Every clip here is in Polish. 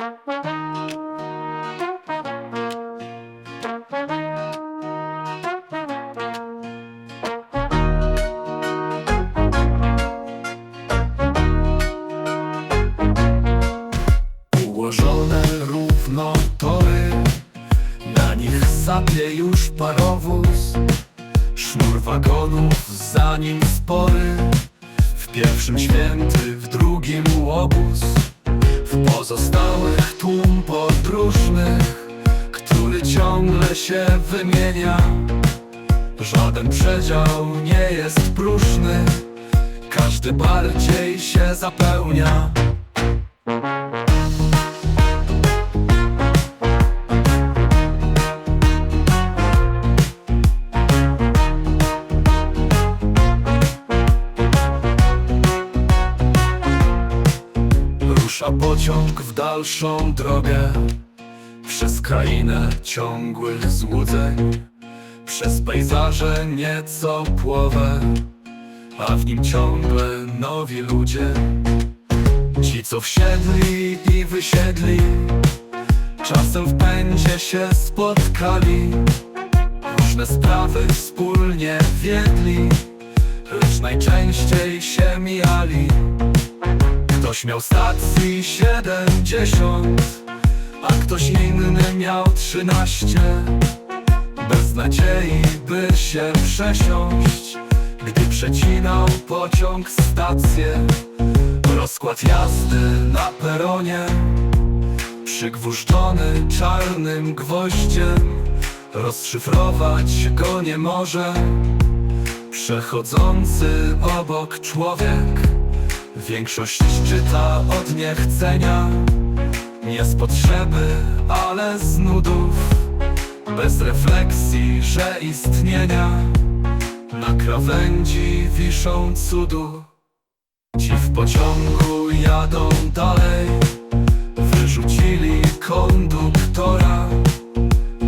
Ułożone równo tory Na nich sapie już parowóz. Sznur wagonów, za nim spory W pierwszym święty, w drugim łobuz W pozostałych tłum podróżnych Który ciągle się wymienia. Żaden przedział nie jest próżny Każdy bardziej się zapełnia pociąg w dalszą drogę. Przez krainę ciągłych złudzeń Przez pejzaże nieco płowe A w nim ciągle nowi ludzie. Ci co wsiedli i wysiedli Czasem w pędzie się spotkali. Różne sprawy wspólnie wiedli Lecz najczęściej się mijali Ktoś miał stacji 70 A ktoś inny miał 13 Bez nadziei by się przesiąść Gdy przecinał pociąg stację. Rozkład jazdy na peronie Przygwóżdżony czarnym gwoździem. Rozszyfrować go nie może Przechodzący obok człowiek Większość czyta od niechcenia Nie z potrzeby, ale z nudów. Bez refleksji, że istnienia Na krawędzi wiszą cudu. Ci w pociągu jadą dalej Wyrzucili konduktora.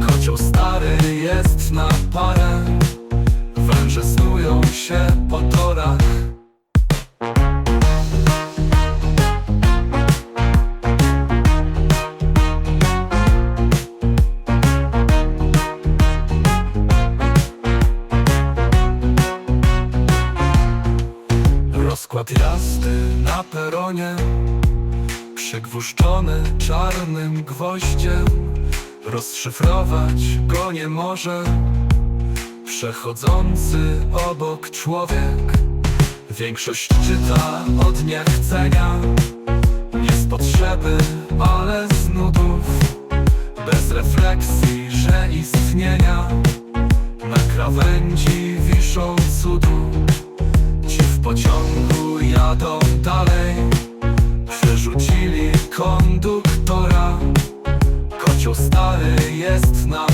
Kocioł stary jest na parę Węże snują się po torach Skład jazdy na peronie Przygwóżdżony czarnym gwoździem. Rozszyfrować go nie może Przechodzący obok człowiek. Większość czyta od niechcenia Nie z potrzeby, ale z nudów Bez refleksji, że istnienia. Na krawędzi wiszą cud Życiu stary jest na